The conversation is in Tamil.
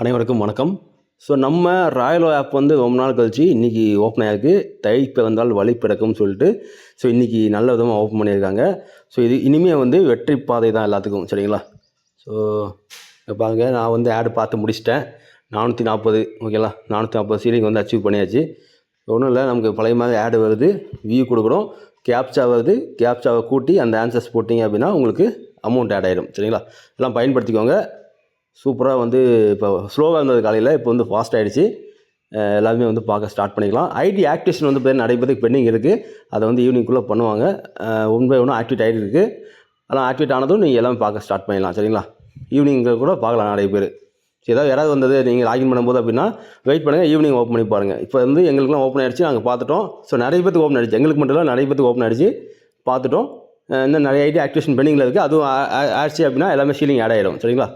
அனைவருக்கும் வணக்கம். ஸோ நம்ம ராயலோ ஆப் வந்து ரொம்ப நாள் கழிச்சு இன்றைக்கி ஓப்பன் ஆகிருக்கு தை பிறந்தால் வழி பிறக்கும்னு சொல்லிட்டு ஸோ இன்றைக்கி நல்ல விதமாக ஓப்பன் பண்ணியிருக்காங்க. ஸோ இது இனிமேல் வந்து வெற்றி பாதை தான் எல்லாத்துக்கும் சரிங்களா? ஸோ பாருங்கள் பாருங்க நான் வந்து ஆடு பார்த்து முடிச்சிட்டேன். நானூற்றி நாற்பது ஓகேங்களா? நானூற்றி நாற்பது சீலிங் வந்து அச்சீவ் பண்ணியாச்சு. ஒன்றும் இல்லை நமக்கு பழைய மாதிரி ஆடு வருது வியூ கொடுக்குறோம். கேப்சா வருது கேப்சாவை கூட்டி அந்த ஆன்சர்ஸ் போட்டிங்க அப்படின்னா உங்களுக்கு அமௌண்ட் ஆட் ஆகிடும் சரிங்களா? எல்லாம் பயன்படுத்திக்கோங்க. சூப்பராக வந்து இப்போ ஸ்லோவாக இருந்தது காலையில் இப்போ வந்து ஃபாஸ்ட் ஆகிடுச்சு எல்லாருமே வந்து பார்க்க ஸ்டார்ட் பண்ணிக்கலாம். ஐடி ஆக்டிவேஷன் வந்து பேர் நடைபெறதுக்கு பெண்டிங் இருக்குது அதை வந்து ஈவினிங்குள்ளே பண்ணுவாங்க. ஒன் பை ஒன்றும் ஆக்டிவேட் ஆகிட்டு இருக்குது அதெல்லாம் ஆக்டிவேட் ஆனதும் நீங்கள் எல்லாமே பார்க்க ஸ்டார்ட் பண்ணிடலாம் சரிங்களா? ஈவினிங்கில் கூட பார்க்கலாம் நிறைய பேர். சரி ஏதாவது யாராவது வந்தது நீங்கள் லாகின் பண்ணும்போது அப்படின்னா வெயிட் பண்ணுங்கள் ஈவினிங் ஓப்பன் பண்ணி பாருங்கள் இப்போ வந்து எங்களுக்குலாம் ஓப்பன் ஆகிடுச்சு நாங்கள் பார்த்துட்டோம். ஸோ நிறைய பேருக்கு ஓப்பன் ஆகிடுச்சு எங்களுக்கு மட்டும் இல்லை நிறைய பேருக்கு ஓப்பன் ஆகிடுச்சு பார்த்துட்டோம். இன்னும் நிறைய ஐடி ஆக்டிவேஷன் பெண்டிங்கில் இருக்குது அதுவும் ஆ- ஆயிடுச்சு அப்படின்னா எல்லாமே ஷீலிங் ஆட் ஆகிடும் சரிங்களா?